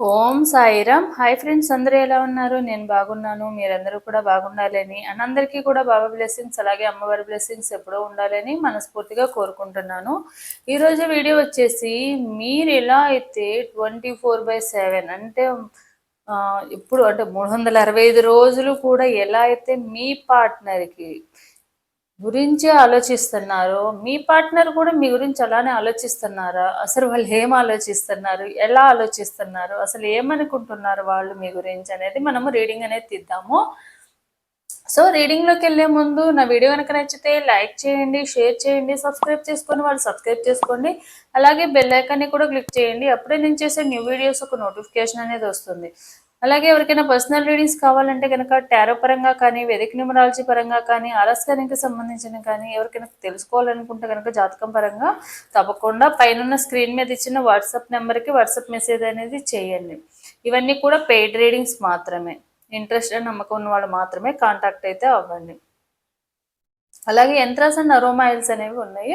ఓం Sairam. Hi friends అందరూ ఎలా ఉన్నారు? నేను బాగున్నాను మీరందరూ కూడా బాగుండాలని అండ్ అందరికీ కూడా బాబా బ్లెస్సింగ్స్ అలాగే అమ్మవారి బ్లెస్సింగ్స్ ఎప్పుడూ ఉండాలని మనస్ఫూర్తిగా కోరుకుంటున్నాను. ఈరోజు వీడియో వచ్చేసి మీరు ఎలా అయితే ట్వంటీ ఫోర్ బై సెవెన్ అంటే ఇప్పుడు అంటే మూడు వందల అరవై ఐదు రోజులు కూడా ఎలా అయితే మీ పార్ట్నర్కి గురించి ఆలోచిస్తున్నారు? మీ పార్ట్నర్ కూడా మీ గురించి అలానే ఆలోచిస్తున్నారా? అసలు వాళ్ళు ఏం ఆలోచిస్తున్నారు? ఎలా ఆలోచిస్తున్నారు? అసలు ఏమనుకుంటున్నారు వాళ్ళు మీ గురించి అనేది మనము రీడింగ్ అనేది తీద్దాము. సో రీడింగ్లోకి వెళ్ళే ముందు నా వీడియో కనుక నచ్చితే లైక్ చేయండి షేర్ చేయండి సబ్స్క్రైబ్ చేసుకొని వాళ్ళు సబ్స్క్రైబ్ చేసుకోండి. అలాగే బెల్ ఐకాన్ని కూడా క్లిక్ చేయండి. అప్పుడే నేను చేసే న్యూ వీడియోస్ ఒక నోటిఫికేషన్ అనేది వస్తుంది. అలాగే ఎవరికైనా పర్సనల్ రీడింగ్స్ కావాలంటే కనుక టారో పరంగా కానీ వెదక్ న్యూమరాలజీ పరంగా కానీ ఆలస్కానికి సంబంధించిన కానీ ఎవరికైనా తెలుసుకోవాలనుకుంటే కనుక జాతకం పరంగా తప్పకుండా పైన స్క్రీన్ మీద ఇచ్చిన వాట్సాప్ నెంబర్కి వాట్సాప్ మెసేజ్ అనేది చేయండి. ఇవన్నీ కూడా పెయిడ్ రీడింగ్స్ మాత్రమే. ఇంట్రెస్ట్ అని నమ్మకం ఉన్న వాళ్ళు మాత్రమే కాంటాక్ట్ అయితే అవ్వండి. అలాగే యంత్రాస్ అండ్ అరోమాయిల్స్ అనేవి ఉన్నాయి.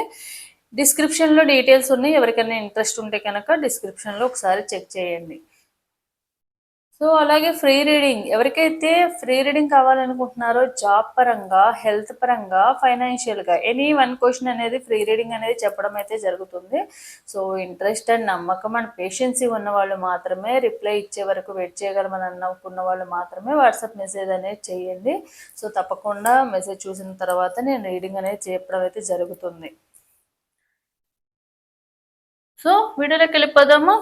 డిస్క్రిప్షన్లో డీటెయిల్స్ ఉన్నాయి. ఎవరికైనా ఇంట్రెస్ట్ ఉంటే కనుక డిస్క్రిప్షన్లో ఒకసారి చెక్ చేయండి. సో అలాగే ఫ్రీ రీడింగ్. ఎవరికైతే ఫ్రీ రీడింగ్ కావాలనుకుంటున్నారో జాబ్ పరంగా హెల్త్ పరంగా ఫైనాన్షియల్గా ఎనీ వన్ క్వశ్చన్ అనేది ఫ్రీ రీడింగ్ అనేది చెప్పడం అయితే జరుగుతుంది. సో ఇంట్రెస్ట్ అండ్ నమ్మకం అండ్ పేషెన్సీ ఉన్న వాళ్ళు మాత్రమే రిప్లై ఇచ్చే వరకు వెయిట్ చేయగలమని అనుకున్న వాళ్ళు మాత్రమే వాట్సాప్ మెసేజ్ అనేది చేయండి. సో తప్పకుండా మెసేజ్ చూసిన తర్వాత నేను రీడింగ్ అనేది చెప్పడం అయితే జరుగుతుంది. సో వీడియోలోకి వెళ్ళిపోదాము.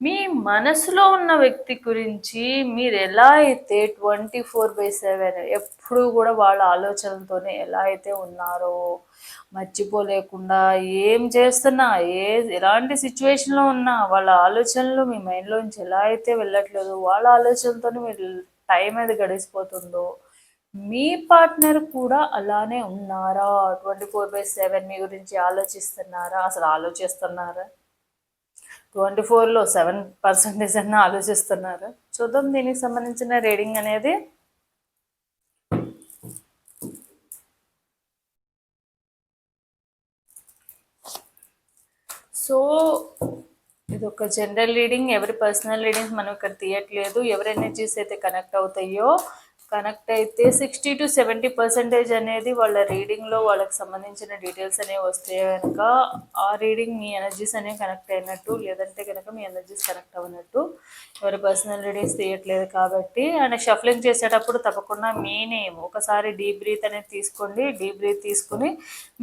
మీ మనసులో ఉన్న వ్యక్తి గురించి మీరు ఎలా అయితే ట్వంటీ ఫోర్ బై సెవెన్ ఎప్పుడు కూడా వాళ్ళ ఆలోచనలతోనే ఎలా అయితే ఉన్నారో మర్చిపోలేకుండా ఏం చేస్తున్నా ఏ ఎలాంటి సిచ్యువేషన్లో ఉన్నా వాళ్ళ ఆలోచనలు మీ మైండ్లోంచి ఎలా అయితే వెళ్ళట్లేదు వాళ్ళ ఆలోచనలతోనే మీరు టైం అది గడిచిపోతుందో మీ పార్ట్నర్ కూడా అలానే ఉన్నారా? ట్వంటీ ఫోర్ బై సెవెన్ మీ గురించి ఆలోచిస్తున్నారా? అసలు ఆలోచిస్తున్నారా? ట్వంటీ ఫోర్లో సెవెన్ పర్సెంటేజ్ అన్న ఆలోచిస్తున్నారు. చూద్దాం దీనికి సంబంధించిన రీడింగ్ అనేది. సో ఇది ఒక జనరల్ రీడింగ్ ఎవరి పర్సనల్ రీడింగ్స్ మనం ఇక్కడ తీయట్లేదు. ఎవరి ఎనర్జీస్ అయితే కనెక్ట్ అవుతాయో కనెక్ట్ అయితే సిక్స్టీ టు సెవెంటీ పర్సెంటేజ్ అనేది వాళ్ళ రీడింగ్లో వాళ్ళకి సంబంధించిన డీటెయిల్స్ అనేవి వస్తే కనుక ఆ రీడింగ్ మీ ఎనర్జీస్ అనేవి కనెక్ట్ అయినట్టు లేదంటే కనుక మీ ఎనర్జీస్ కనెక్ట్ అవ్వనట్టు. ఎవరి పర్సనల్ రీడింగ్స్ తీయట్లేదు కాబట్టి అండ్ షఫ్లింగ్ చేసేటప్పుడు తప్పకుండా మీ నేమ్ ఒకసారి డీప్ బ్రీత్ అనేది తీసుకోండి. డీప్ బ్రీత్ తీసుకుని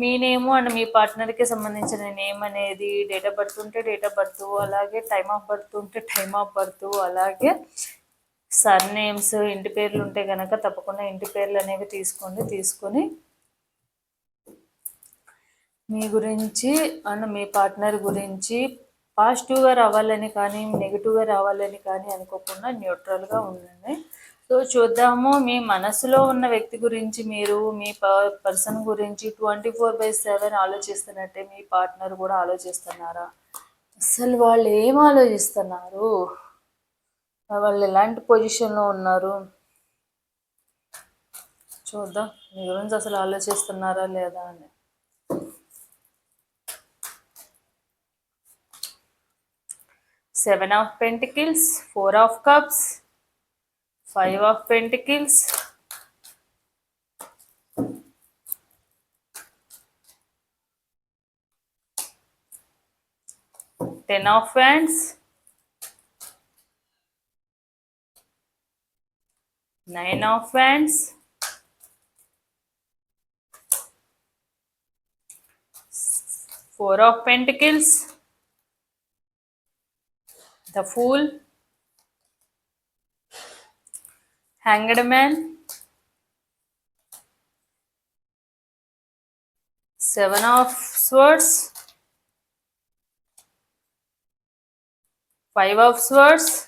మీ నేము అండ్ మీ పార్ట్నర్కి సంబంధించిన నేమ్ అనేది డేట్ ఆఫ్ బర్త్ ఉంటే డేట్ ఆఫ్ బర్త్ అలాగే టైమ్ ఆఫ్ బర్త్ ఉంటే టైమ్ ఆఫ్ బర్త్ అలాగే సర్ నేమ్స్ ఇంటి పేర్లు ఉంటే కనుక తప్పకుండా ఇంటి పేర్లు అనేవి తీసుకోండి తీసుకొని మీ గురించి అండ్ మీ పార్ట్నర్ గురించి పాజిటివ్గా రావాలని కానీ నెగిటివ్గా రావాలని కానీ అనుకోకుండా న్యూట్రల్గా ఉండండి. సో చూద్దాము మీ మనసులో ఉన్న వ్యక్తి గురించి మీరు మీ పర్సన్ గురించి ట్వంటీ ఫోర్ బై సెవెన్ ఆలోచిస్తున్నట్టే మీ పార్ట్నర్ కూడా ఆలోచిస్తున్నారా? అసలు వాళ్ళు ఏం ఆలోచిస్తున్నారు? వాళ్ళు ఎలాంటి పొజిషన్లో ఉన్నారు? చూద్దాం. మీ గురించి అసలు ఆలోచిస్తున్నారా లేదా అని. Seven of pentacles four of cups five of pentacles ten of wands nine of wands. Four of pentacles. The fool. Hanged man. Seven of swords. Five of swords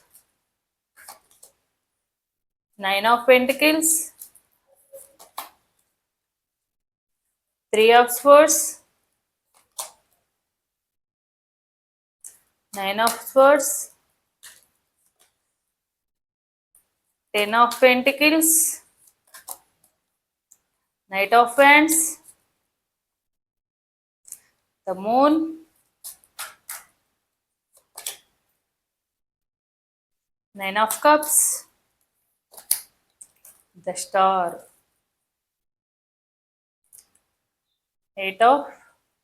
nine of pentacles. Three of swords. Nine of swords. Ten of pentacles. Knight of wands. The moon. Nine of cups. The star. Eight of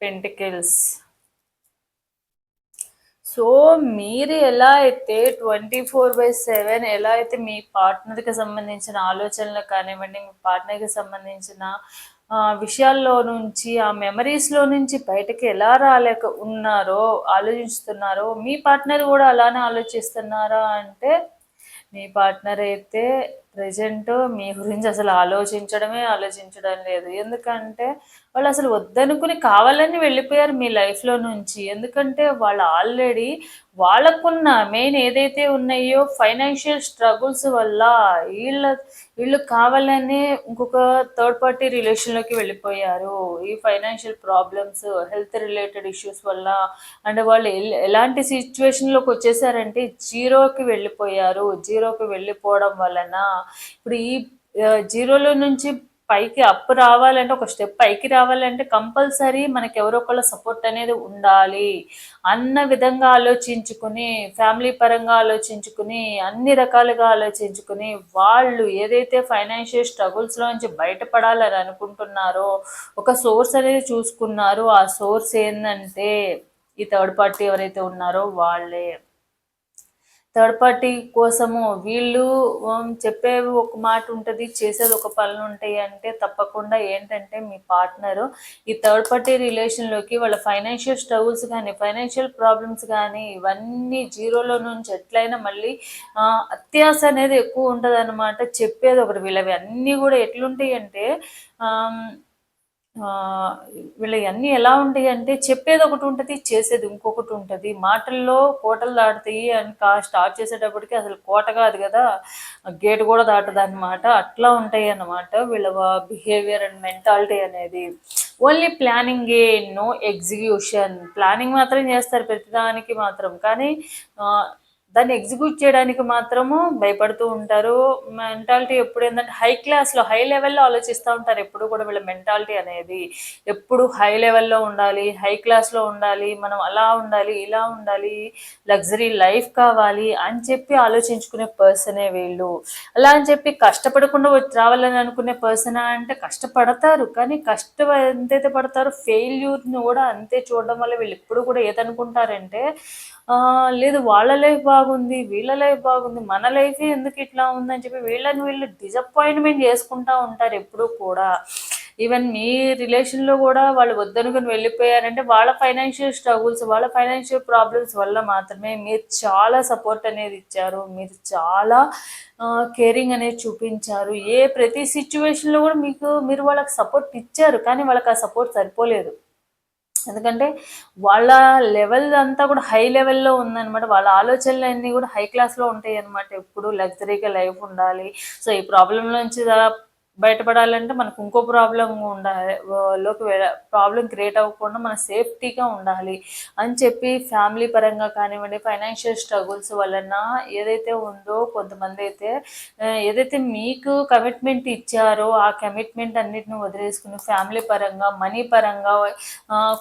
pentacles. So మీరు ఎలా అయితే twenty four by seven ఎలా అయితే మీ పార్ట్నర్కి సంబంధించిన ఆలోచనలు కానివ్వండి మీ పార్ట్నర్కి సంబంధించిన విషయాల్లో నుంచి ఆ మెమరీస్లో నుంచి బయటకి ఎలా రాలేక ఉన్నారో ఆలోచిస్తున్నారో మీ పార్ట్నర్ కూడా అలానే ఆలోచిస్తున్నారా అంటే మీ పార్ట్నర్ అయితే ప్రజెంట్ మీ గురించి అసలు ఆలోచించడమే ఆలోచించడం లేదు. ఎందుకంటే వాళ్ళు అసలు వద్దనుకుని కావాలని వెళ్ళిపోయారు మీ లైఫ్లో నుంచి. ఎందుకంటే వాళ్ళు ఆల్రెడీ వాళ్ళకున్న మెయిన్ ఏదైతే ఉన్నాయో ఫైనాన్షియల్ స్ట్రగుల్స్ వల్ల వీళ్ళ వీళ్ళు కావాలని ఇంకొక థర్డ్ పార్టీ రిలేషన్లోకి వెళ్ళిపోయారు. ఈ financial problems health related issues వల్ల అండ్ వాళ్ళు ఎలాంటి సిచ్యువేషన్లోకి వచ్చేసారంటే జీరోకి వెళ్ళిపోయారు. జీరోకి వెళ్ళిపోవడం వలన ఇప్పుడు ఈ జీరోలో నుంచి పైకి అప్ రావాలంటే ఒక స్టెప్ పైకి రావాలంటే కంపల్సరీ మనకి ఎవరో ఒకళ్ళ సపోర్ట్ అనేది ఉండాలి. అన్న విధంగా ఆలోచించుకుని ఫ్యామిలీ పరంగా ఆలోచించుకుని అన్ని రకాలుగా ఆలోచించుకుని వాళ్ళు ఏదైతే ఫైనాన్షియల్ స్ట్రగుల్స్లో నుంచి బయటపడాలని అనుకుంటున్నారో ఒక సోర్స్ అనేది చూసుకున్నారు. ఆ సోర్స్ ఏంటంటే ఈ థర్డ్ పార్టీ ఎవరైతే ఉన్నారో వాళ్ళే. థర్డ్ పార్టీ కోసము వీళ్ళు చెప్పేవి ఒక మాట ఉంటుంది చేసేది ఒక పనులు ఉంటాయి అంటే తప్పకుండా ఏంటంటే మీ పార్ట్నర్ ఈ థర్డ్ పార్టీ రిలేషన్లోకి వాళ్ళ ఫైనాన్షియల్ స్ట్రగుల్స్ కానీ ఫైనాన్షియల్ ప్రాబ్లమ్స్ కానీ ఇవన్నీ జీరోలో నుంచి ఎట్లయినా మళ్ళీ అత్యాస అనేది ఎక్కువ ఉంటుంది అనమాట చెప్పేది ఒకటి వీళ్ళవి అన్నీ కూడా ఎట్లుంటాయి అంటే ఆమ్, ఆ, అన్నీ ఎలా ఉంటాయి అంటే చెప్పేది ఒకటి ఉంటుంది చేసేది ఇంకొకటి ఉంటుంది. మాటల్లో కోటలు దాటుతాయి అని కా స్టార్ట్ చేసేటప్పటికి అసలు కోట కాదు కదా గేట్ కూడా దాటదు అనమాట అట్లా ఉంటాయి అన్నమాట వీళ్ళ బిహేవియర్ అండ్ మెంటాలిటీ అనేది. Only planning a no execution planning మాత్రం చేస్తారు ప్రతిదానికి మాత్రం. కానీ దాన్ని ఎగ్జిక్యూట్ చేయడానికి మాత్రము భయపడుతూ ఉంటారు. మెంటాలిటీ ఎప్పుడు ఏంటంటే హై క్లాస్లో హై లెవెల్లో ఆలోచిస్తూ ఉంటారు. ఎప్పుడు కూడా వీళ్ళ మెంటాలిటీ అనేది ఎప్పుడు హై లెవెల్లో ఉండాలి హై క్లాస్లో ఉండాలి మనం అలా ఉండాలి ఇలా ఉండాలి లగ్జరీ లైఫ్ కావాలి అని చెప్పి ఆలోచించుకునే పర్సనే వీళ్ళు. అలా అని చెప్పి కష్టపడకుండా వచ్చి రావాలని అనుకునే పర్సన్ అంటే కష్టపడతారు. కానీ కష్టం ఎంతైతే పడతారో ఫెయిల్యూర్ని కూడా అంతే చూడడం వల్ల వీళ్ళు ఎప్పుడు కూడా ఏదనుకుంటారంటే లేదు వాళ్ళ లైఫ్ బాగుంది వీళ్ళ లైఫ్ బాగుంది మన లైఫ్ ఎందుకు ఇట్లా ఉందని చెప్పి వీళ్ళని వీళ్ళు డిసప్పాయింట్మెంట్ చేసుకుంటా ఉంటారు ఎప్పుడూ కూడా. ఈవెన్ మీ రిలేషన్లో కూడా వాళ్ళు వద్దనుకుని వెళ్ళిపోయారంటే వాళ్ళ ఫైనాన్షియల్ స్ట్రగుల్స్ వాళ్ళ ఫైనాన్షియల్ ప్రాబ్లమ్స్ వల్ల మాత్రమే మీరు చాలా సపోర్ట్ అనేది ఇచ్చారు మీరు చాలా కేరింగ్ అనేది చూపించారు. ఏ ప్రతి సిచ్యువేషన్లో కూడా మీకు మీరు వాళ్ళకి సపోర్ట్ ఇచ్చారు కానీ వాళ్ళకి ఆ సపోర్ట్ సరిపోలేదు. ఎందుకంటే వాళ్ళ లెవెల్ అంతా కూడా హై లెవెల్లో ఉందన్నమాట. వాళ్ళ ఆలోచనలు అన్నీ కూడా హై క్లాస్లో ఉంటాయి అనమాట ఎప్పుడు లగ్జరీగా లైఫ్ ఉండాలి. సో ఈ ప్రాబ్లం నుంచి బయటపడాలంటే మనకు ఇంకో ప్రాబ్లం ఉండాలి. లోకి ప్రాబ్లం క్రియేట్ అవ్వకుండా మన సేఫ్టీగా ఉండాలి. అని చెప్పి ఫ్యామిలీ పరంగా కానివ్వండి ఫైనాన్షియల్ స్ట్రగుల్స్ వలన ఏదైతే ఉందో కొంతమంది అయితే ఏదైతే మీకు కమిట్మెంట్ ఇచ్చారో ఆ కమిట్మెంట్ అన్నిటిని వదిలేసుకుని ఫ్యామిలీ పరంగా మనీ పరంగా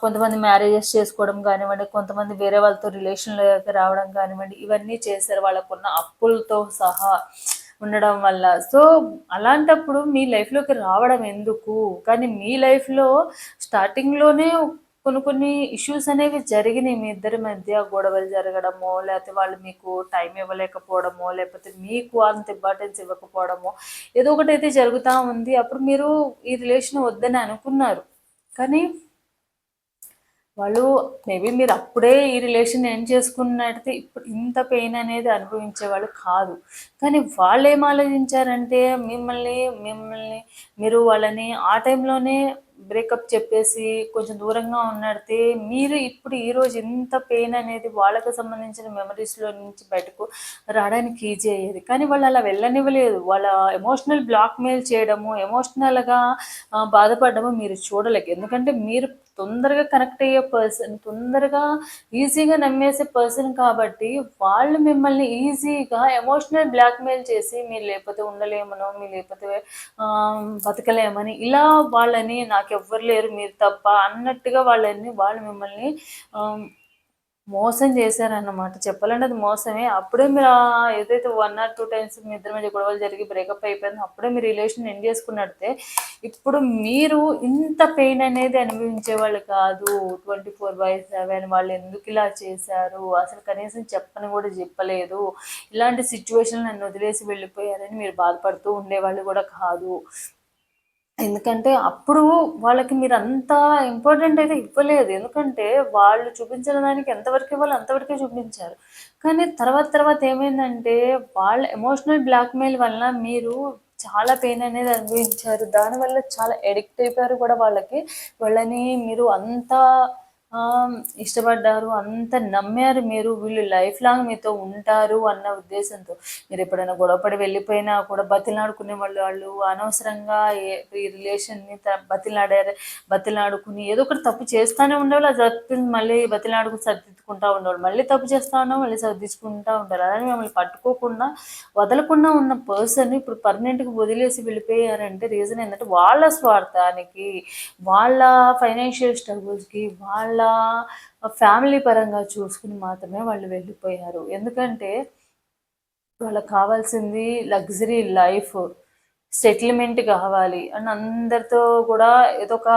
కొంతమంది మ్యారేజెస్ చేసుకోవడం కానివ్వండి కొంతమంది వేరే వాళ్ళతో రిలేషన్లోకి రావడం కానివ్వండి ఇవన్నీ చేశారు. వాళ్ళకున్న అప్పులతో సహా ఉండడం వల్ల. సో అలాంటప్పుడు మీ లైఫ్లోకి రావడం ఎందుకు? కానీ మీ లైఫ్లో స్టార్టింగ్లోనే కొన్ని కొన్ని ఇష్యూస్ అనేవి జరిగినాయి మీ ఇద్దరి మధ్య. గొడవలు జరగడమో లేకపోతే వాళ్ళు మీకు టైం ఇవ్వలేకపోవడమో లేకపోతే మీకు అంత ఇంపార్టెన్స్ ఇవ్వకపోవడమో ఏదో ఒకటి అయితే జరుగుతూ ఉంది. అప్పుడు మీరు ఈ రిలేషన్ వద్దని అనుకున్నారు. కానీ వాళ్ళు మేబీ మీరు అప్పుడే ఈ రిలేషన్ ఎండ్ చేసుకున్నట్టు ఇప్పుడు ఇంత పెయిన్ అనేది అనుభవించేవాళ్ళు కాదు. కానీ వాళ్ళు ఏం ఆలోచించారంటే మిమ్మల్ని మిమ్మల్ని మీరు వాళ్ళని ఆ టైంలోనే బ్రేకప్ చెప్పేసి కొంచెం దూరంగా ఉన్నడితే మీరు ఇప్పుడు ఈరోజు ఇంత పెయిన్ అనేది వాళ్ళకు సంబంధించిన మెమరీస్లో నుంచి బయటకు రావడానికి ఈజీ అయ్యేది. కానీ వాళ్ళు అలా వెళ్ళనివ్వలేదు. వాళ్ళ ఎమోషనల్ బ్లాక్మెయిల్ చేయడము ఎమోషనల్గా బాధపడము మీరు చూడలేక. ఎందుకంటే మీరు తొందరగా కనెక్ట్ అయ్యే పర్సన్ తొందరగా ఈజీగా నమ్మేసే పర్సన్ కాబట్టి వాళ్ళు మిమ్మల్ని ఈజీగా ఎమోషనల్ బ్లాక్మెయిల్ చేసి మీరు లేకపోతే ఉండలేమనో మీరు లేకపోతే బతకలేమని ఇలా వాళ్ళని నాకు ఎవ్వరు లేరు మీరు తప్ప అన్నట్టుగా వాళ్ళని వాళ్ళు మిమ్మల్ని మోసం చేశారన్నమాట. చెప్పాలంటే అది మోసమే. అప్పుడే మీరు ఏదైతే వన్ ఆర్ టూ టైమ్స్ మీ ఇద్దరి మధ్య గొడవలు జరిగి బ్రేకప్ అయిపోయింది అప్పుడే మీ రిలేషన్ ఎండ్ చేసుకున్నట్టే ఇప్పుడు మీరు ఇంత పెయిన్ అనేది అనుభవించే వాళ్ళు కాదు. ట్వంటీ ఫోర్ బై సెవెన్ వాళ్ళు ఎందుకు ఇలా చేశారు? అసలు కనీసం చెప్పని కూడా చెప్పలేదు. ఇలాంటి సిచ్యువేషన్ నన్ను వదిలేసి వెళ్ళిపోయారని మీరు బాధపడుతూ ఉండేవాళ్ళు కూడా కాదు. ఎందుకంటే అప్పుడు వాళ్ళకి మీరు అంత ఇంపార్టెంట్ అయితే ఇవ్వలేదు. ఎందుకంటే వాళ్ళు చూపించిన దానికి ఎంతవరకు ఇవ్వాలో అంతవరకే చూపించారు. కానీ తర్వాత తర్వాత ఏమైందంటే వాళ్ళ ఎమోషనల్ బ్లాక్మెయిల్ వల్ల మీరు చాలా పెయిన్ అనేది అనుభవించారు. దానివల్ల చాలా ఎడిక్ట్ అయిపోయారు కూడా వాళ్ళకి. వాళ్ళని మీరు అంత ఇష్టపడ్డారు అంత నమ్మారు మీరు వీళ్ళు లైఫ్ లాంగ్ మీతో ఉంటారు అన్న ఉద్దేశంతో. మీరు ఎప్పుడైనా గొడవపడి వెళ్ళిపోయినా కూడా బతిలాడుకునే వాళ్ళు వాళ్ళు అనవసరంగా ఈ రిలేషన్ని బతిలాడారు బతిలాడుకుని ఏదో ఒకటి తప్పు చేస్తానే ఉండేవాళ్ళు అది తప్పింది మళ్ళీ బతిలాడుకుని సర్దిద్దుకుంటా ఉండేవాళ్ళు. మళ్ళీ తప్పు చేస్తా మళ్ళీ సర్దించుకుంటా ఉంటారు. అలానే మిమ్మల్ని పట్టుకోకుండా వదలకుండా ఉన్న పర్సన్ ఇప్పుడు పర్మనెంట్గా వదిలేసి వెళ్ళిపోయారంటే రీజన్ ఏంటంటే వాళ్ళ స్వార్థానికి వాళ్ళ ఫైనాన్షియల్ స్ట్రగుల్స్కి వాళ్ళ ఫ్యామిలీ పరంగా చూసుకుని మాత్రమే వాళ్ళు వెళ్ళిపోయారు. ఎందుకంటే వాళ్ళకి కావాల్సింది లగ్జరీ లైఫ్ సెటిల్మెంట్ కావాలి అని అందరితో కూడా ఏదో ఒక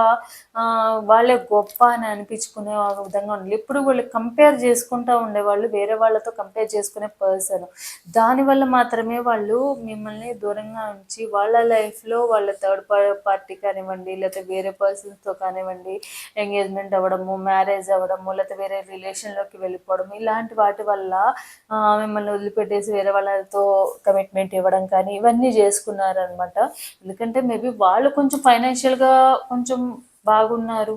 వాళ్ళే గొప్ప అని అనిపించుకునే విధంగా ఉండాలి. ఎప్పుడు వాళ్ళు కంపేర్ చేసుకుంటూ ఉండేవాళ్ళు వేరే వాళ్ళతో కంపేర్ చేసుకునే పర్సన్ దానివల్ల మాత్రమే వాళ్ళు మిమ్మల్ని దూరంగా ఉంచి వాళ్ళ లైఫ్లో వాళ్ళ థర్డ్ పార్టీ కానివ్వండి లేకపోతే వేరే పర్సన్స్తో కానివ్వండి ఎంగేజ్మెంట్ అవ్వడము మ్యారేజ్ అవ్వడము లేకపోతే వేరే రిలేషన్లోకి వెళ్ళిపోవడం ఇలాంటి వాటి వల్ల మిమ్మల్ని వదిలిపెట్టేసి వేరే వాళ్ళతో కమిట్మెంట్ ఇవ్వడం కానీ ఇవన్నీ చేసుకున్నారనమాట ఎందుకంటే మేబీ వాళ్ళు కొంచెం ఫైనాన్షియల్గా కొంచెం బాగున్నారు.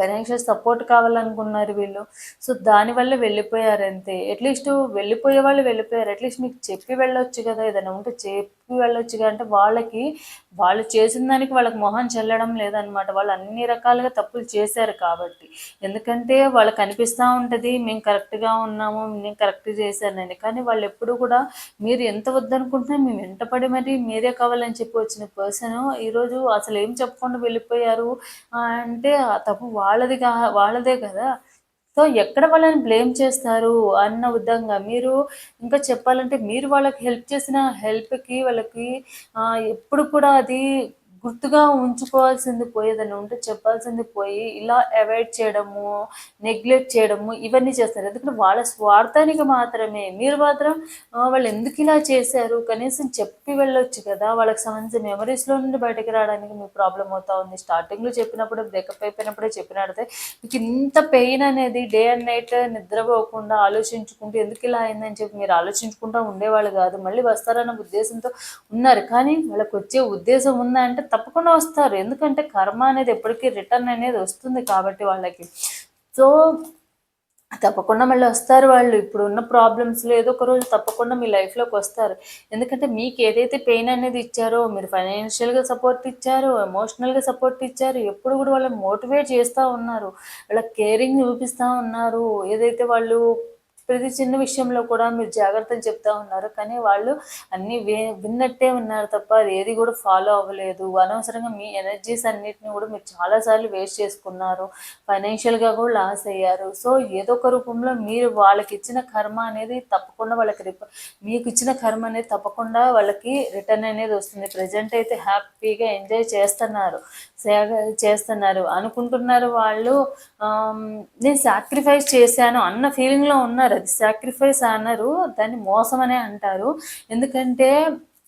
ఫైనాన్షియల్ సపోర్ట్ కావాలనుకున్నారు వీళ్ళు. సో దానివల్ల వెళ్ళిపోయారు అంతే అట్లీస్ట్ వెళ్ళిపోయే వాళ్ళు వెళ్ళిపోయారు. అట్లీస్ట్ మీకు చెప్పి వెళ్ళొచ్చు కదా. ఏదైనా ఉంటే చెప్పి వెళ్ళొచ్చు కదా. అంటే వాళ్ళకి వాళ్ళు చేసిన దానికి వాళ్ళకి మొహం చెల్లడం లేదనమాట వాళ్ళు అన్ని రకాలుగా తప్పులు చేశారు కాబట్టి. ఎందుకంటే వాళ్ళకి అనిపిస్తూ ఉంటుంది మేము కరెక్ట్గా ఉన్నాము నేను కరెక్ట్ చేశానని. కానీ వాళ్ళు ఎప్పుడు కూడా మీరు ఎంత వద్దనుకుంటున్నా మేము వెంటపడి మరి మీరే కావాలని చెప్పి వచ్చిన పర్సన్ ఈరోజు అసలు ఏం చెప్పకుండా వెళ్ళిపోయారు? అంటే తప్పు వాళ్ళది కా వాళ్ళదే కదా. సో ఎక్కడ వాళ్ళని బ్లేమ్ చేస్తారు అన్న విధంగా మీరు ఇంకా చెప్పాలంటే మీరు వాళ్ళకి హెల్ప్ చేసిన హెల్ప్కి వాళ్ళకి ఎప్పుడు కూడా అది గుర్తుగా ఉంచుకోవాల్సింది పోయేదని ఉంటే చెప్పాల్సింది పోయి ఇలా అవాయిడ్ చేయడము నెగ్లెక్ట్ చేయడము ఇవన్నీ చేస్తారు. ఎందుకంటే వాళ్ళ స్వార్థానికి మాత్రమే. మీరు మాత్రం వాళ్ళు ఎందుకు ఇలా చేశారు? కనీసం చెప్పి వెళ్ళొచ్చు కదా. వాళ్ళకి సంబంధించిన మెమరీస్లో నుండి బయటకు రావడానికి మీకు ప్రాబ్లం అవుతా ఉంది. స్టార్టింగ్లో చెప్పినప్పుడు బ్రేకప్ అయిపోయినప్పుడే చెప్పినడితే మీకు ఇంత పెయిన్ అనేది డే అండ్ నైట్ నిద్రపోకుండా ఆలోచించుకుంటూ ఎందుకు ఇలా అయిందని చెప్పి మీరు ఆలోచించుకుంటూ ఉండేవాళ్ళు కాదు. మళ్ళీ వస్తారన్న ఉద్దేశంతో ఉన్నారు. కానీ వాళ్ళకి వచ్చే ఉద్దేశం ఉందా అంటే తప్పకుండా వస్తారు. ఎందుకంటే కర్మ అనేది ఎప్పటికీ రిటర్న్ అనేది వస్తుంది కాబట్టి వాళ్ళకి. సో తప్పకుండా మళ్ళీ వస్తారు వాళ్ళు. ఇప్పుడు ఉన్న ప్రాబ్లమ్స్లో ఏదో ఒక రోజు తప్పకుండా మీ లైఫ్లోకి వస్తారు. ఎందుకంటే మీకు ఏదైతే పెయిన్ అనేది ఇచ్చారో మీరు ఫైనాన్షియల్గా సపోర్ట్ ఇచ్చారు ఎమోషనల్గా సపోర్ట్ ఇచ్చారు ఎప్పుడు కూడా వాళ్ళని మోటివేట్ చేస్తూ ఉన్నారు. వాళ్ళ కేరింగ్ చూపిస్తూ ఉన్నారు. ఏదైతే వాళ్ళు ప్రతి చిన్న విషయంలో కూడా మీరు జాగ్రత్తలు చెప్తా ఉన్నారు. కానీ వాళ్ళు అన్ని విన్నట్టే ఉన్నారు తప్ప అది ఏది కూడా ఫాలో అవ్వలేదు. అనవసరంగా మీ ఎనర్జీస్ అన్నిటిని కూడా మీరు చాలాసార్లు వేస్ట్ చేసుకున్నారు. ఫైనాన్షియల్గా కూడా లాస్ అయ్యారు. సో ఏదో ఒక రూపంలో మీరు వాళ్ళకి ఇచ్చిన కర్మ అనేది తప్పకుండా వాళ్ళకి రిప మీకు ఇచ్చిన కర్మ అనేది తప్పకుండా వాళ్ళకి రిటర్న్ అనేది వస్తుంది. ప్రజెంట్ అయితే హ్యాపీగా ఎంజాయ్ చేస్తున్నారు. సేవ చేస్తున్నారు. అనుకుంటున్నారు వాళ్ళు నేను సాక్రిఫైస్ చేశాను అన్న ఫీలింగ్లో ఉన్నారు. అది సాక్రిఫైస్ అన్నారు దాన్ని మోసం అనే అంటారు. ఎందుకంటే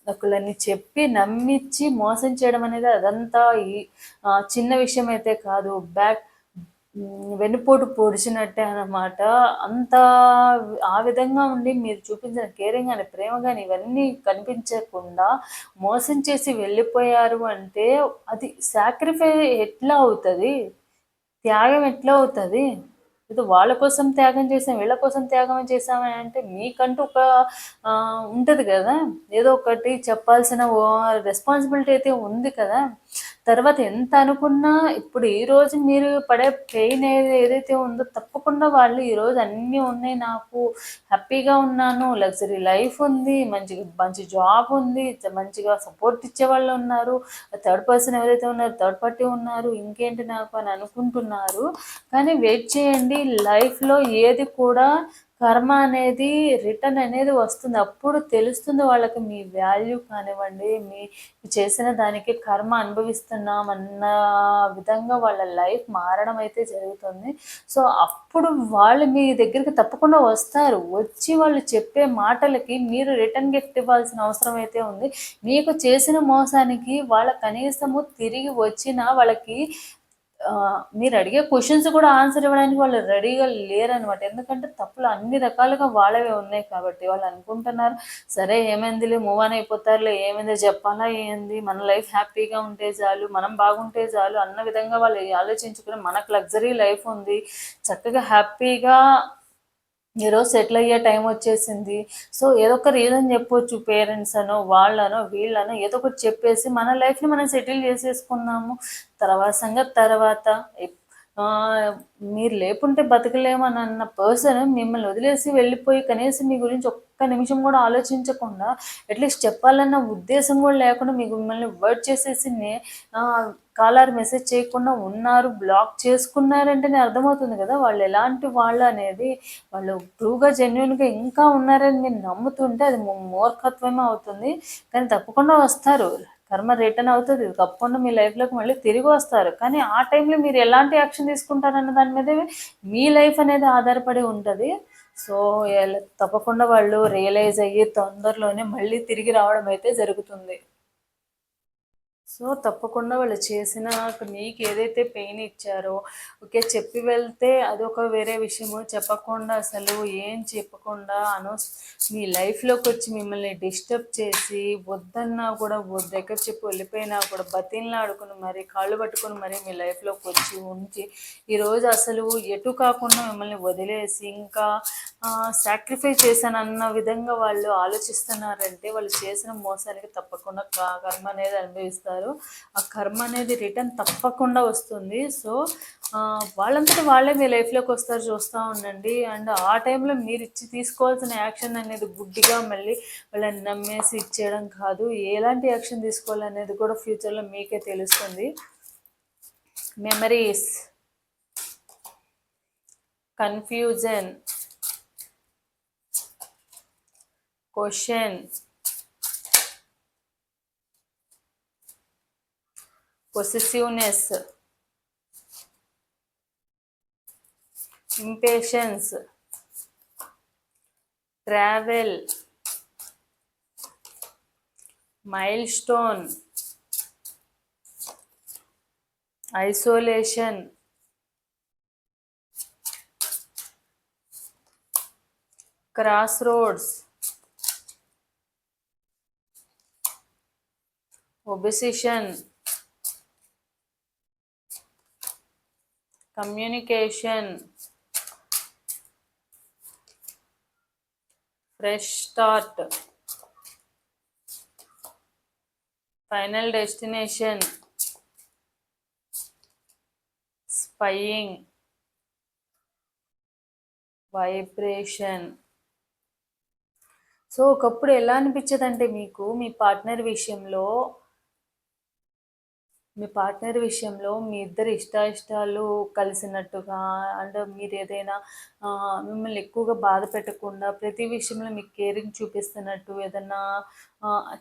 ఒకళ్ళని చెప్పి నమ్మించి మోసం చేయడం అనేది అదంతా ఈ చిన్న విషయం అయితే కాదు. బ్యాక్ వెన్నుపోటు పొడిచినట్టే అన్నమాట. అంత ఆ విధంగా ఉండి మీరు చూపించిన కేరింగ్ కానీ ప్రేమ కానీ ఇవన్నీ కనిపించకుండా మోసం చేసి వెళ్ళిపోయారు అంటే అది సాక్రిఫై ఎట్లా అవుతుంది? త్యాగం ఎట్లా అవుతుంది? ఏదో వాళ్ళ కోసం త్యాగం చేసాం వీళ్ళ కోసం త్యాగం చేసామని అంటే మీకంటూ ఒక ఉంటుంది కదా. ఏదో ఒకటి చెప్పాల్సిన రెస్పాన్సిబిలిటీ అయితే ఉంది కదా. తర్వాత ఎంత అనుకున్నా ఇప్పుడు ఈ రోజు మీరు పడే పెయిన్ ఏది ఏదైతే ఉందో తప్పకుండా వాళ్ళు ఈరోజు అన్నీ ఉన్నాయి. నాకు హ్యాపీగా ఉన్నాను లగ్జరీ లైఫ్ ఉంది మంచి మంచి జాబ్ ఉంది మంచిగా సపోర్ట్ ఇచ్చే వాళ్ళు ఉన్నారు థర్డ్ పర్సన్ ఎవరైతే ఉన్నారో థర్డ్ పార్టీ ఉన్నారు ఇంకేంటి నాకు అని అనుకుంటున్నారు. కానీ వెయిట్ చేయండి లైఫ్లో ఏది కూడా కర్మ అనేది రిటర్న్ అనేది వస్తుంది. అప్పుడు తెలుస్తుంది వాళ్ళకి మీ వాల్యూ కానివ్వండి మీ చేసిన దానికి కర్మ అనుభవిస్తున్నాం అన్న విధంగా వాళ్ళ లైఫ్ మారడం అయితే జరుగుతుంది. సో అప్పుడు వాళ్ళు మీ దగ్గరికి తప్పకుండా వస్తారు. వచ్చి వాళ్ళు చెప్పే మాటలకి మీరు రిటర్న్ గిఫ్ట్ ఇవ్వాల్సిన అవసరం అయితే ఉంది. మీకు చేసిన మోసానికి వాళ్ళ కనీసము తిరిగి వచ్చిన వాళ్ళకి మీరు అడిగే క్వశ్చన్స్ కూడా ఆన్సర్ ఇవ్వడానికి వాళ్ళు రెడీగా లేరనమాట ఎందుకంటే తప్పులు అన్ని రకాలుగా వాళ్ళవే ఉన్నాయి కాబట్టి వాళ్ళు అనుకుంటున్నారు సరే ఏమైందిలే మూవ్ ఆన్ అయిపోతారులే ఏమైంది చెప్పాలా ఏంది? మన లైఫ్ హ్యాపీగా ఉంటే చాలు మనం బాగుంటే చాలు అన్న విధంగా వాళ్ళు ఆలోచించుకుని మనకు లగ్జరీ లైఫ్ ఉంది. చక్కగా హ్యాపీగా ఈరోజు సెటిల్ అయ్యే టైం వచ్చేసింది. సో ఏదో ఒక రీజన్ చెప్పొచ్చు పేరెంట్స్ అనో వాళ్ళనో వీళ్ళనో ఏదో ఒకటి చెప్పేసి మన లైఫ్ని మనం సెటిల్ చేసేసుకున్నాము. తర్వాత సంగతి తర్వాత మీరు లేకుంటే బతకలేమని అన్న పర్సన్ మిమ్మల్ని వదిలేసి వెళ్ళిపోయి కనీసం మీ గురించి ఒక్క నిమిషం కూడా ఆలోచించకుండా అట్లీస్ట్ చెప్పాలన్న ఉద్దేశం కూడా లేకుండా మీకు మిమ్మల్ని వర్డ్ చేసేసి నే కాలర్ మెసేజ్ చేయకుండా ఉన్నారు బ్లాక్ చేసుకున్నారంటేనే అర్థమవుతుంది కదా. వాళ్ళు ఎలాంటి వాళ్ళు అనేది వాళ్ళు ట్రూగా జెన్యున్గా ఇంకా ఉన్నారని మీరు నమ్ముతుంటే అది మూర్ఖత్వమే అవుతుంది. కానీ తప్పకుండా వస్తారు. కర్మ రిటర్న్ అవుతుంది తప్పకుండా మీ లైఫ్లోకి మళ్ళీ తిరిగి వస్తారు. కానీ ఆ టైంలో మీరు ఎలాంటి యాక్షన్ తీసుకుంటారన్న దాని మీద మీ లైఫ్ అనేది ఆధారపడి ఉంటుంది. సో తప్పకుండా వాళ్ళు రియలైజ్ అయ్యి తొందరలోనే మళ్ళీ తిరిగి రావడం అయితే జరుగుతుంది. సో తప్పకుండా వాళ్ళు చేసిన నీకు ఏదైతే పెయిన్ ఇచ్చారో ఓకే చెప్పి వెళ్తే అదొక వేరే విషయము. చెప్పకుండా అసలు ఏం చెప్పకుండా అనో మీ లైఫ్లోకి వచ్చి మిమ్మల్ని డిస్టర్బ్ చేసి వద్దన్నా కూడా వద్దు ఎక్కడ చెప్పి వెళ్ళిపోయినా కూడా బతిన్లా ఆడుకుని మరి కాళ్ళు పట్టుకుని మరి మీ లైఫ్లోకి వచ్చి ఉంచి ఈరోజు అసలు ఎటు కాకుండా మిమ్మల్ని వదిలేసి ఇంకా సాక్రిఫైస్ చేశానన్న విధంగా వాళ్ళు ఆలోచిస్తున్నారంటే వాళ్ళు చేసిన మోసానికి తప్పకుండా కర్మ అనేది అనుభవిస్తారు. ఆ కర్మ అనేది రిటర్న్ తప్పకుండా వస్తుంది. సో వాళ్ళంతటి వాళ్ళే మీ లైఫ్లోకి వస్తారు చూస్తూ ఉండండి. అండ్ ఆ టైంలో మీరు ఇచ్చి తీసుకోవాల్సిన యాక్షన్ అనేది గుడ్డిగా మళ్ళీ వాళ్ళని నమ్మేసి ఇచ్చేయడం కాదు. ఎలాంటి యాక్షన్ తీసుకోవాలనేది కూడా ఫ్యూచర్లో మీకే తెలుస్తుంది. Memories confusion question possessiveness impatience travel milestone isolation crossroads obsession communication fresh start final destination spying vibration so ఒకప్పుడు ఎలా అనిపించదంటే మీకు మీ పార్ట్నర్ విషయంలో మీ పార్ట్నర్ విషయంలో మీ ఇద్దరు ఇష్టాయిష్టాలు కలిసినట్టుగా అండ్ మీరు ఏదైనా మిమ్మల్ని ఎక్కువగా బాధ పెట్టకుండా ప్రతి విషయంలో మీకు కేరింగ్ చూపిస్తున్నట్టు ఏదన్నా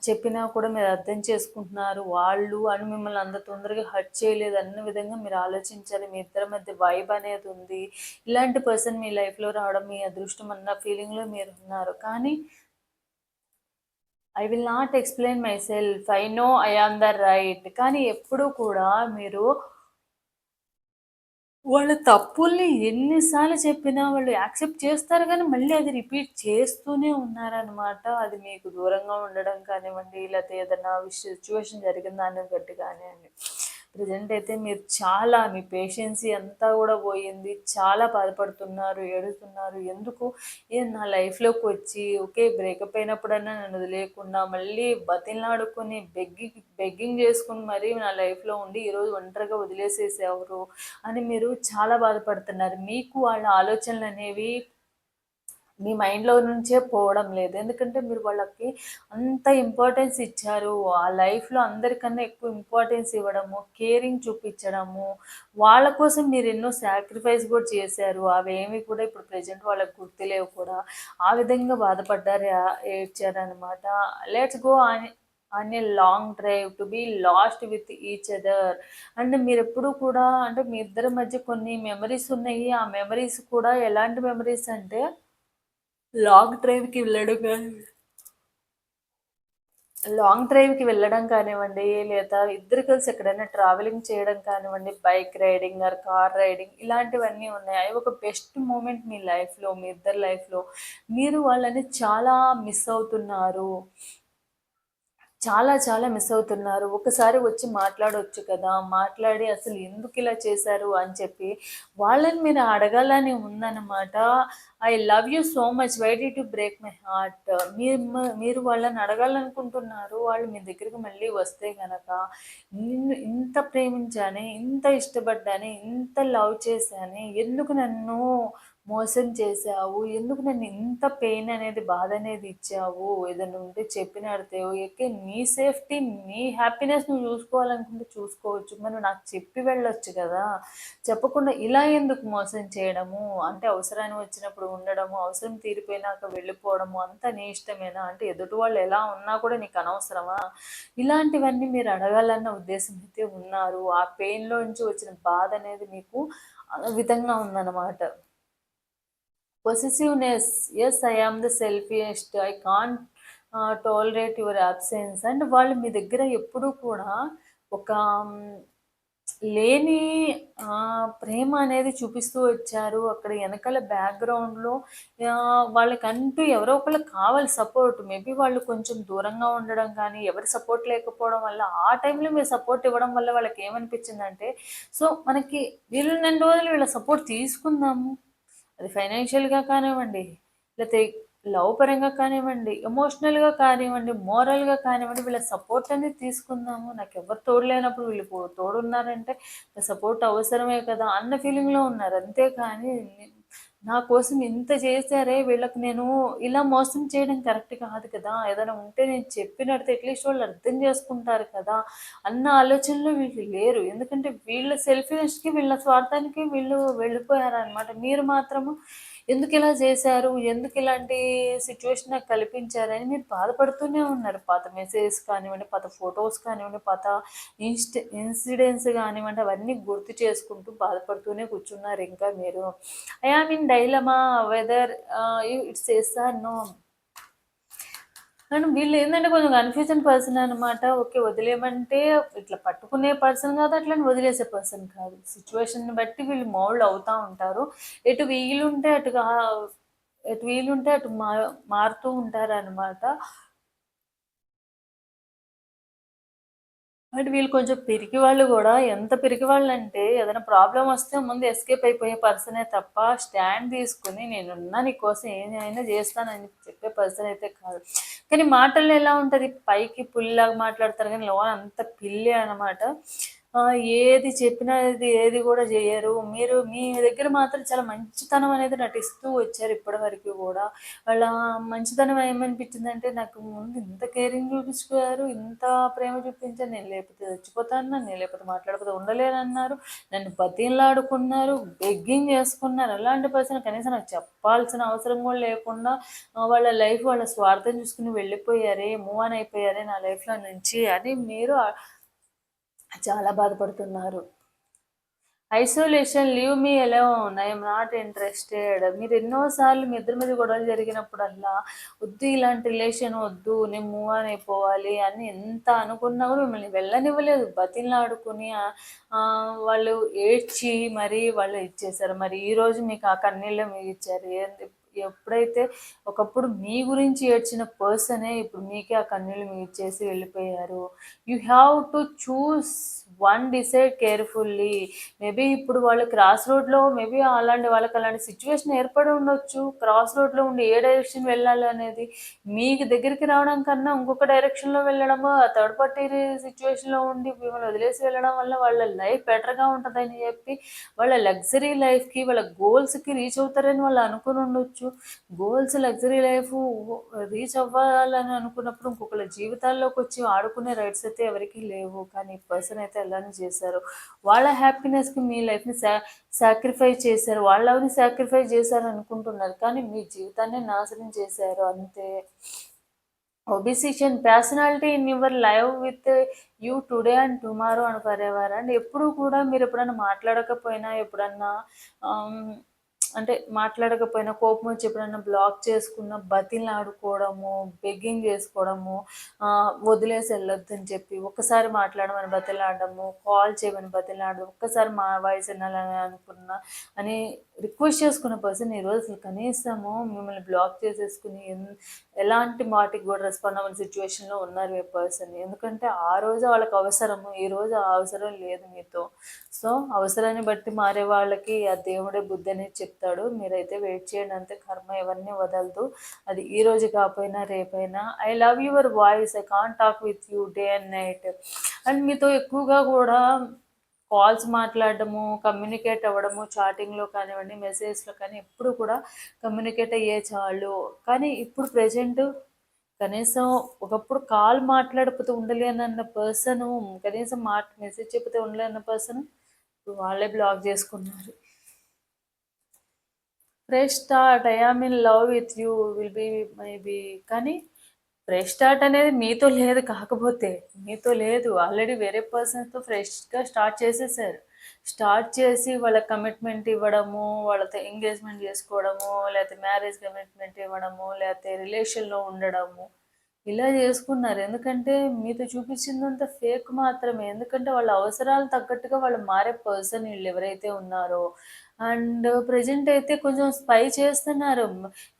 చెప్పినా కూడా మీరు అర్థం చేసుకుంటున్నారు వాళ్ళు అని మిమ్మల్ని అంత తొందరగా హర్ట్ చేయలేదు అన్న విధంగా మీరు ఆలోచించాలి. మీ ఇద్దరి మధ్య వైబ్ అనేది ఉంది. ఇలాంటి పర్సన్ మీ లైఫ్లో రావడం మీ అదృష్టం అన్న ఫీలింగ్లో మీరు ఉన్నారు. కానీ I will not explain myself I know I am the right కానీ ఎప్పుడూ కూడా మీరు వాళ్ళ తప్పుల్ని ఎన్నిసార్లు చెప్పినా వాళ్ళు యాక్సెప్ట్ చేస్తారు కానీ మళ్ళీ అది రిపీట్ చేస్తూనే ఉన్నారనమాట అది మీకు దూరంగా ఉండడం కానివ్వండి లేకపోతే ఏదైనా సిచ్యువేషన్ జరిగిన దాన్ని బట్టి కానివ్వండి. ప్రజెంట్ అయితే మీరు చాలా మీ పేషెన్సీ అంతా కూడా పోయింది. చాలా బాధపడుతున్నారు ఏడుస్తున్నారు. ఎందుకు? ఇది నా లైఫ్లోకి వచ్చి ఓకే బ్రేకప్ అయినప్పుడన్నా నన్ను వదిలేయకుండా మళ్ళీ బతిలాడుకొని బెగ్గింగ్ బెగ్గింగ్ చేసుకుని మరీ నా లైఫ్లో ఉండి ఈరోజు ఒంటరిగా వదిలేసేసేవారు అని మీరు చాలా బాధపడుతున్నారు. మీకు వాళ్ళ ఆలోచనలు అనేవి మీ మైండ్లో నుంచే పోవడం లేదు. ఎందుకంటే మీరు వాళ్ళకి అంత ఇంపార్టెన్స్ ఇచ్చారు. ఆ లైఫ్లో అందరికన్నా ఎక్కువ ఇంపార్టెన్స్ ఇవ్వడము కేరింగ్ చూపించడము వాళ్ళ కోసం మీరు ఎన్నో సాక్రిఫైస్ కూడా చేశారు. అవేమి కూడా ఇప్పుడు ప్రజెంట్ వాళ్ళకి గుర్తులేవు కూడా. ఆ విధంగా బాధపడ్డారు ఏడ్చారనమాట లెట్స్ గో అని on a long drive to be lost with each other and మీరు ఎప్పుడు కూడా అంటే మీ ఇద్దరి మధ్య కొన్ని మెమరీస్ ఉన్నాయి. ఆ మెమరీస్ కూడా ఎలాంటి మెమరీస్ అంటే లాంగ్ డ్రైవ్కి వెళ్ళడం కానీ. లాంగ్ డ్రైవ్కి వెళ్ళడం కానివ్వండి లేదా ఇద్దరు కలిసి ఎక్కడైనా ట్రావెలింగ్ చేయడం కానివ్వండి bike riding or car riding ఇలాంటివన్నీ ఉన్నాయి. అవి ఒక బెస్ట్ మూమెంట్ మీ లైఫ్లో మీ ఇద్దరు లైఫ్లో మీరు వాళ్ళని చాలా మిస్ అవుతున్నారు. చాలా చాలా మిస్ అవుతున్నారు. ఒకసారి వచ్చి మాట్లాడవచ్చు కదా మాట్లాడి అసలు ఎందుకు ఇలా చేశారు అని చెప్పి వాళ్ళని మీరు అడగాలని ఉందన్నమాట. I love you so much why did to break my heart మీరు మీరు వాళ్ళని అడగాలనుకుంటున్నారు. వాళ్ళు మీ దగ్గరికి మళ్ళీ వస్తే కనుక నిన్ను ఇంత ప్రేమించానే ఇంత ఇష్టపడ్డానే ఇంత లవ్ చేశానే ఎందుకు నన్ను మోసం చేసావు ఎందుకు నన్ను ఇంత పెయిన్ అనేది బాధ అనేది ఇచ్చావు? ఏదైనా ఉంటే చెప్పిన అడితేవు ఎక్కే నీ సేఫ్టీ నీ హ్యాపీనెస్ నువ్వు చూసుకోవాలనుకుంటే చూసుకోవచ్చు. మరి నాకు చెప్పి వెళ్ళొచ్చు కదా. చెప్పకుండా ఇలా ఎందుకు మోసం చేయడము? అంటే అవసరాన్ని వచ్చినప్పుడు ఉండడము అవసరం తీరిపోయినాక వెళ్ళిపోవడము అంతా నీ ఇష్టమేనా? అంటే ఎదుటి వాళ్ళు ఎలా ఉన్నా కూడా నీకు అనవసరమా? ఇలాంటివన్నీ మీరు అడగాలన్న ఉద్దేశం అయితే ఉన్నారు. ఆ పెయిన్లో నుంచి వచ్చిన బాధ అనేది మీకు విధంగా ఉందన్నమాట. Possessiveness yes I am the selfiest I can't tolerate your absence and వాళ్ళు మీ దగ్గర ఎప్పుడూ కూడా ఒక లేని ప్రేమ అనేది చూపిస్తూ వచ్చారు. అక్కడ వెనకాల బ్యాక్గ్రౌండ్లో వాళ్ళకంటూ ఎవరో ఒకళ్ళు కావాలి సపోర్ట్ మేబీ వాళ్ళు కొంచెం దూరంగా ఉండడం కానీ ఎవరి సపోర్ట్ లేకపోవడం వల్ల ఆ టైంలో మీరు సపోర్ట్ ఇవ్వడం వల్ల వాళ్ళకి ఏమనిపించిందంటే సో మనకి వీళ్ళు రెండు రోజులు వీళ్ళ సపోర్ట్ తీసుకుందాము. అది ఫైనాన్షియల్గా కానివ్వండి లేకపోతే లవ్ పరంగా కానివ్వండి ఎమోషనల్గా కానివ్వండి మోరల్గా కానివ్వండి వీళ్ళ సపోర్ట్ అనేది తీసుకుందాము. నాకు ఎవరు తోడు లేనప్పుడు వీళ్ళు తోడున్నారంటే సపోర్ట్ అవసరమే కదా అన్న ఫీలింగ్లో ఉన్నారు. అంతేకాని నా కోసం ఇంత చేశారే వీళ్ళకి నేను ఇలా మోసం చేయడం కరెక్ట్ కాదు కదా. ఏదైనా ఉంటే నేను చెప్పినట్టు అట్లీస్ట్ వాళ్ళు అర్థం చేసుకుంటారు కదా అన్న ఆలోచనలో వీళ్ళు లేరు. ఎందుకంటే వీళ్ళ సెల్ఫినెస్కి వీళ్ళ స్వార్థానికి వీళ్ళు వెళ్ళిపోయారనమాట మీరు మాత్రము ఎందుకు ఇలా చేశారు? ఎందుకు ఇలాంటి సిచ్యువేషన్ నాకు కల్పించారని మీరు బాధపడుతూనే ఉన్నారు. పాత మెసేజెస్ కానివ్వండి పాత ఫొటోస్ కానివ్వండి పాత ఇన్స్ట ఇన్సిడెంట్స్ కానివ్వండి అవన్నీ గుర్తు చేసుకుంటూ బాధపడుతూనే కూర్చున్నారు ఇంకా మీరు. I am in dilemma whether it's yes or no and వీళ్ళు ఏంటంటే కొంచెం కన్ఫ్యూజన్ పర్సన్ అనమాట ఓకే వదిలేయమంటే ఇట్లా పట్టుకునే పర్సన్ కాదు అట్లా వదిలేసే పర్సన్ కాదు. సిచ్యువేషన్ని బట్టి వీళ్ళు మౌల్డ్ అవుతూ ఉంటారు. ఎటు వీలుంటే అటు ఎటు వీలుంటే అటు మా మారుతూ ఉంటారు బట్ వీళ్ళు కొంచెం పిరికి వాళ్ళు కూడా ఎంత పిరికి వాళ్ళు అంటే ఏదైనా ప్రాబ్లం వస్తే ముందు ఎస్కేప్ అయిపోయే పర్సనే తప్ప స్టాండ్ తీసుకుని నేనున్నా నీకోసం ఏదైనా చేస్తానని చెప్పే పర్సన్ అయితే కాదు. కానీ మాటల్లో ఎలా ఉంటుంది? పైకి పుల్లిలాగా మాట్లాడతారు కానీ లోన అంత పిల్లి అనమాట ఏది చెప్పినా ఏది కూడా చేయరు మీరు మీ దగ్గర మాత్రం చాలా మంచితనం అనేది నటిస్తూ వచ్చారు ఇప్పటివరకు కూడా. వాళ్ళ మంచితనం ఏమనిపించిందంటే నాకు ముందు ఇంత కేరింగ్ చూపించుకోరు ఇంత ప్రేమ చూపించారు నేను లేకపోతే చచ్చిపోతాను నేను లేకపోతే మాట్లాడకపోతే ఉండలేనన్నారు నన్ను బతిలాడుకున్నారు బెగ్గింగ్ చేసుకున్నారు. అలాంటి పర్సన్ కనీసం నాకు చెప్పాల్సిన అవసరం కూడా లేకుండా వాళ్ళ లైఫ్ వాళ్ళ స్వార్థం చూసుకుని వెళ్ళిపోయారే మూవ్ ఆన్ అయిపోయారే నా లైఫ్లో నుంచి అని మీరు చాలా బాధపడుతున్నారు. Isolation leave me alone I'm not interested మీరు ఎన్నోసార్లు మీ ఇద్దరి మీద గొడవలు జరిగినప్పుడల్లా వద్దు ఇలాంటి రిలేషన్ వద్దు నేను మూవ్ అని అయిపోవాలి అని ఎంత అనుకున్నా కూడా మిమ్మల్ని వెళ్ళనివ్వలేదు. బతిలాడుకుని వాళ్ళు ఏడ్చి మరి వాళ్ళు ఇచ్చేసారు. మరి ఈరోజు మీకు ఆ కన్నీళ్ళు మీకు ఇచ్చారు. ఎప్పుడైతే ఒకప్పుడు మీ గురించి ఏడ్చిన పర్సనే ఇప్పుడు మీకే ఆ కన్నీళ్ళు మీ ఇచ్చేసి వెళ్ళిపోయారు. You have to choose one decide carefully. Maybe ఇప్పుడు వాళ్ళు క్రాస్ రోడ్లో మేబీ అలాంటి వాళ్ళకి అలాంటి సిచ్యువేషన్ ఏర్పడి ఉండొచ్చు. క్రాస్ రోడ్లో ఉండి ఏ డైరెక్షన్ వెళ్ళాలి అనేది మీకు దగ్గరికి రావడం కన్నా ఇంకొక డైరెక్షన్లో వెళ్ళడము ఆ థర్డ్ పార్టీ సిచ్యువేషన్లో ఉండి మిమ్మల్ని వదిలేసి వెళ్ళడం వల్ల వాళ్ళ లైఫ్ బెటర్గా ఉంటుందని చెప్పి వాళ్ళ లగ్జరీ లైఫ్కి వాళ్ళ గోల్స్కి రీచ్ అవుతారని వాళ్ళు అనుకుని ఉండొచ్చు. గోల్స్ లగ్జరీ లైఫ్ రీచ్ అవ్వాలని అనుకున్నప్పుడు ఇంకొకళ్ళ జీవితాల్లోకి వచ్చి ఆడుకునే రైట్స్ అయితే ఎవరికి లేవు. కానీ పర్సన్ అయితే అలానే చేశారు. వాళ్ళ హ్యాపీనెస్కి మీ లైఫ్ని సా సాక్రిఫై చేశారు. వాళ్ళ లవ్ని సాక్రిఫై చేశారు అనుకుంటున్నారు. కానీ మీ జీవితాన్ని నాశనం చేశారు. అంతే. Obsession personality in your live with you today and tomorrow అని పరేవారు అండ్ ఎప్పుడు కూడా మీరు ఎప్పుడన్నా మాట్లాడకపోయినా ఎప్పుడన్నా um, అంటే మాట్లాడకపోయినా కోపం వచ్చి ఎప్పుడన్నా బ్లాక్ చేసుకున్న బతిలాడుకోవడము ఆడుకోవడము బెగ్గింగ్ చేసుకోవడము వదిలేసి వెళ్ళొద్దు అని చెప్పి ఒక్కసారి మాట్లాడమని బతిలాడము కాల్ చేయమని బతిలాడడం ఒక్కసారి మా వాయిస్ వినాలని అనుకున్నా అని రిక్వెస్ట్ చేసుకున్న పర్సన్ ఈరోజు అసలు కనీసము మిమ్మల్ని బ్లాక్ చేసేసుకుని ఎన్- ఎలాంటి మాటికి కూడా రెస్పాండ్ అవ్వని సిచ్యువేషన్లో ఉన్నారు ఈ పర్సన్ ఎందుకంటే ఆ రోజు వాళ్ళకి అవసరము ఈ రోజు ఆ అవసరం లేదు మీతో. సో అవసరాన్ని బట్టి మారే వాళ్ళకి ఆ దేవుడే బుద్ధి అనేది చెప్తాడు. మీరైతే వెయిట్ చేయండి అంతే. కర్మ ఎవరిని వదలదు. అది ఈ రోజు కాకపోయినా రేపైనా. I love your voice I can't talk with you day and night and మీతో ఎక్కువగా కూడా కాల్స్ మాట్లాడడము కమ్యూనికేట్ అవ్వడము చాటింగ్లో కానివ్వండి మెసేజ్లో కానీ ఎప్పుడు కూడా కమ్యూనికేట్ అయ్యే చాలు. కానీ ఇప్పుడు ప్రజెంట్ కనీసం ఒకప్పుడు కాల్ మాట్లాడకపోతే ఉండలేను అన్న పర్సన్ కనీసం మాట మెసేజ్ చెప్తే ఉండలే అన్న పర్సన్ ఇప్పుడు వాళ్ళే బ్లాక్ చేసుకున్నారు. Fresh start I am in love with you will be maybe కానీ ఫ్రెష్ స్టార్ట్ అనేది మీతో లేదు కాకపోతే మీతో లేదు. ఆల్రెడీ వేరే పర్సన్తో ఫ్రెష్గా స్టార్ట్ చేసేసారు. స్టార్ట్ చేసి వాళ్ళ కమిట్మెంట్ ఇవ్వడము వాళ్ళతో ఎంగేజ్మెంట్ చేసుకోవడము లేకపోతే మ్యారేజ్ కమిట్మెంట్ ఇవ్వడము లేకపోతే రిలేషన్లో ఉండడము. ఇలా చేసుకున్నారు. ఎందుకంటే మీతో చూపించిందంత ఫేక్ మాత్రమే. ఎందుకంటే వాళ్ళ అవసరాలు తగ్గట్టుగా వాళ్ళు మారే పర్సన్ వీళ్ళు ఎవరైతే ఉన్నారో. అండ్ ప్రజెంట్ అయితే కొంచెం స్పై చేస్తున్నారు.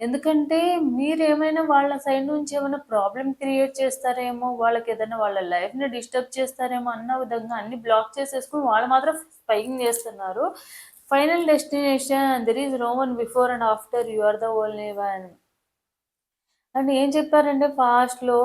ఎందుకంటే మీరు ఏమైనా వాళ్ళ సైడ్ నుంచి ఏమైనా ప్రాబ్లం క్రియేట్ చేస్తారేమో వాళ్ళకి ఏదైనా వాళ్ళ లైఫ్ని డిస్టర్బ్ చేస్తారేమో అన్న విధంగా అన్ని బ్లాక్ చేసేసుకుని వాళ్ళు మాత్రం స్పైయింగ్ చేస్తున్నారు. Final destination there is Roman before and after you are the only one and ఏం చెప్పారంటే ఫాస్ట్లో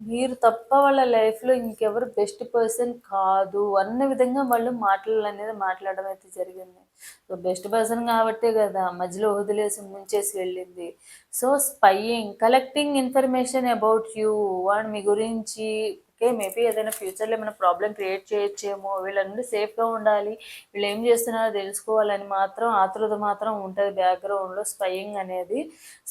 మీరు తప్ప వాళ్ళ లైఫ్లో ఇంకెవరు బెస్ట్ పర్సన్ కాదు అన్న విధంగా వాళ్ళు మాటలు అనేది మాట్లాడడం అయితే జరిగింది. సో బెస్ట్ పర్సన్ కాబట్టే కదా మధ్యలో వదిలేసి ముంచేసి వెళ్ళింది. So spying collecting information about you వాడు మీ గురించి ఓకే మేబీ ఏదైనా ఫ్యూచర్లో ఏమైనా ప్రాబ్లం క్రియేట్ చేయొచ్చేమో వీళ్ళందరూ సేఫ్గా ఉండాలి వీళ్ళు ఏం చేస్తున్నారో తెలుసుకోవాలని మాత్రం ఆతృత మాత్రం ఉంటుంది బ్యాక్గ్రౌండ్లో స్పయింగ్ అనేది.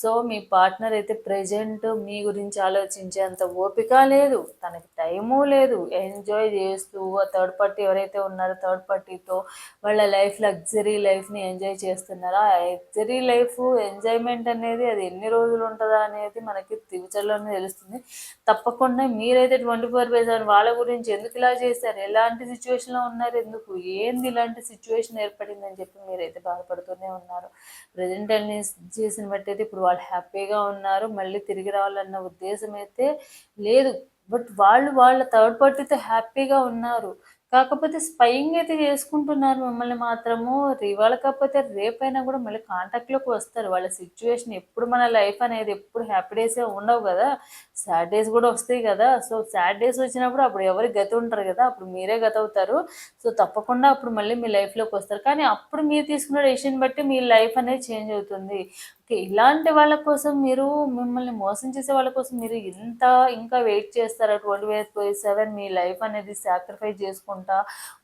సో మీ పార్ట్నర్ అయితే ప్రజెంట్ మీ గురించి ఆలోచించేంత ఓపిక లేదు తనకి టైము లేదు. ఎంజాయ్ చేస్తూ థర్డ్ పార్టీ ఎవరైతే ఉన్నారో థర్డ్ పార్టీతో వాళ్ళ లైఫ్ లగ్జరీ లైఫ్ని ఎంజాయ్ చేస్తున్నారో ఆ లగ్జరీ లైఫ్ ఎంజాయ్మెంట్ అనేది అది ఎన్ని రోజులు ఉంటుందా అనేది మనకి ఫ్యూచర్లోనే తెలుస్తుంది. తప్పకుండా మీరైతే ట్వంటీ సూపర్వైజర్ వాళ్ళ గురించి ఎందుకు ఇలా చేశారు? ఎలాంటి సిచ్యువేషన్లో ఉన్నారు? ఎందుకు? ఏంది ఇలాంటి సిచ్యువేషన్ ఏర్పడిందని చెప్పి మీరైతే బాధపడుతూనే ఉన్నారు. ప్రజెంట్ అన్ని చేసిన బట్టి అయితే ఇప్పుడు వాళ్ళు హ్యాపీగా ఉన్నారు. మళ్ళీ తిరిగి రావాలన్న ఉద్దేశం అయితే లేదు. బట్ వాళ్ళు వాళ్ళ థర్డ్ పార్టీతో హ్యాపీగా ఉన్నారు. కాకపోతే స్పయింగ్ అయితే చేసుకుంటున్నారు మిమ్మల్ని మాత్రము. ఇవాళ కాకపోతే రేపైనా కూడా మళ్ళీ కాంటాక్ట్లోకి వస్తారు. వాళ్ళ సిచ్యువేషన్ ఎప్పుడు మన లైఫ్ అనేది ఎప్పుడు హ్యాపీ డేసే ఉండవు కదా. సాడ్ డేస్ కూడా వస్తాయి కదా. సో సాడ్ డేస్ వచ్చినప్పుడు అప్పుడు ఎవరు గతి ఉంటారు కదా. అప్పుడు మీరే గతి అవుతారు. సో తప్పకుండా అప్పుడు మళ్ళీ మీ లైఫ్లోకి వస్తారు. కానీ అప్పుడు మీరు తీసుకున్న డెసిషన్ బట్టి మీ లైఫ్ అనేది చేంజ్ అవుతుంది. ఓకే ఇలాంటి వాళ్ళ కోసం మీరు మిమ్మల్ని మోసం చేసే వాళ్ళ కోసం మీరు ఇంత ఇంకా వెయిట్ చేస్తారా? ట్వంటీ ఫైవ్ సెవెన్ మీ లైఫ్ అనేది సాక్రిఫైస్ చేసుకుంటా?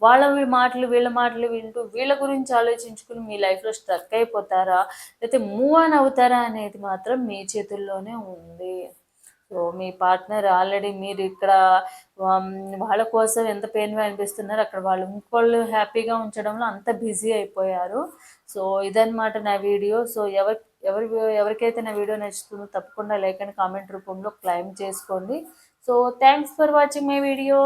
వాళ్ళ మాటలు వీళ్ళ మాటలు వింటూ వీళ్ళ గురించి ఆలోచించుకుని మీ లైఫ్లో స్ట్రక్ అయిపోతారా? లేకపోతే మూవ్ ఆన్ అవుతారా అనేది మాత్రం మీ చేతుల్లోనే ఉంది. సో మీ పార్ట్నర్ ఆల్రెడీ మీరు ఇక్కడ వాళ్ళ కోసం ఎంత పెయిన్ అనిపిస్తున్నారు అక్కడ వాళ్ళు ఇంకోళ్ళు హ్యాపీగా ఉంచడంలో అంత బిజీ అయిపోయారు. సో ఇదన్నమాట నా వీడియో. సో ఎవరి ఎవరి ఎవరికైతే నా వీడియో నచ్చుతుందో తప్పకుండా లైక్ అండ్ కామెంట్ రూపంలో క్లైమ్ చేసుకోండి. So thanks for watching my video.